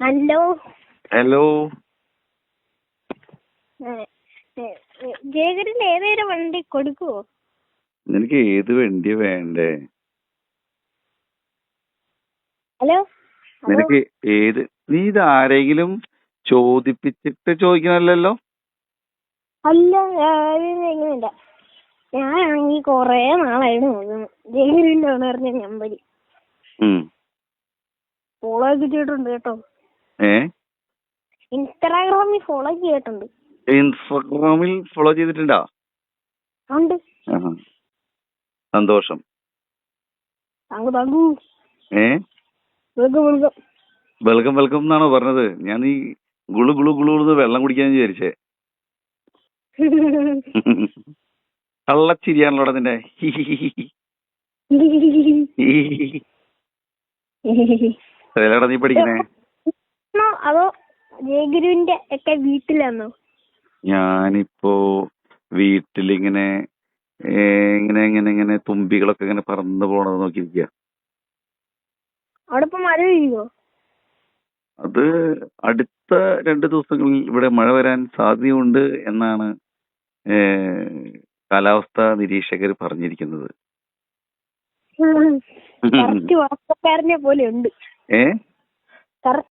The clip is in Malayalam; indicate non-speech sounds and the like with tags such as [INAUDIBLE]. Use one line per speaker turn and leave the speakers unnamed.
ഹലോ.
ഹലോ.
ജയകരൻ ഏതേലും വണ്ടി കൊടുക്കുവോ?
നിനക്ക് ഏത് വണ്ടി വേണ്ടേ?
ഹലോ.
നിനക്ക് ഏത് നീ ഇത് ആരെങ്കിലും ചോദിപ്പിച്ചിട്ട് ചോദിക്കണല്ലോ
അല്ല ഇങ്ങനെയല്ല ഞാനാണെങ്കിൽ കൊറേ നാളായിട്ട് നോക്കുന്നു. പറഞ്ഞ നമ്പർ
ഉം.
ഫോളോ ഒക്കെ ചെയ്തിട്ടുണ്ട് കേട്ടോ. ഇൻസ്റ്റാഗ്രാമിൽ ഫോളോ ചെയ്തിട്ടുണ്ട്.
ഇൻസ്റ്റാഗ്രാമിൽ ഫോളോ ചെയ്തിട്ടുണ്ടോ?
ഉണ്ട്.
സന്തോഷം. ഏ?
വെൽക്കം വെൽക്കം
എന്നാണോ പറഞ്ഞത്? ഞാൻ ഈ ഗുളു ഗുളു ഗുളു വെള്ളം കുടിക്കാൻ വിചാരിച്ചേ. കള്ളച്ചിരിയാണല്ലോ നിന്റെ. [LAUGHS] എവിടെയാടാ നീ പഠിക്കണേ
ആണോ അതോ ജയഗുരുവിന്റെ ഒക്കെ വീട്ടിലാണോ?
ഞാനിപ്പോ വീട്ടിലിങ്ങനെ ഏ, ഇങ്ങനെ ഇങ്ങനെ ഇങ്ങനെ തുമ്പികളൊക്കെ ഇങ്ങനെ പറന്നു പോണത് നോക്കിയിരിക്കുക
അവിടെ ഇപ്പൊ മഴ പെയ്യോ
അത് അടുത്ത രണ്ട് ദിവസങ്ങളിൽ ഇവിടെ മഴ വരാൻ സാധ്യതയുണ്ട് എന്നാണ് ഏ, കാലാവസ്ഥാ നിരീക്ഷകർ പറഞ്ഞിരിക്കുന്നത്.
കറക്റ്റ് പോലെ ഉണ്ട്.
ഏ?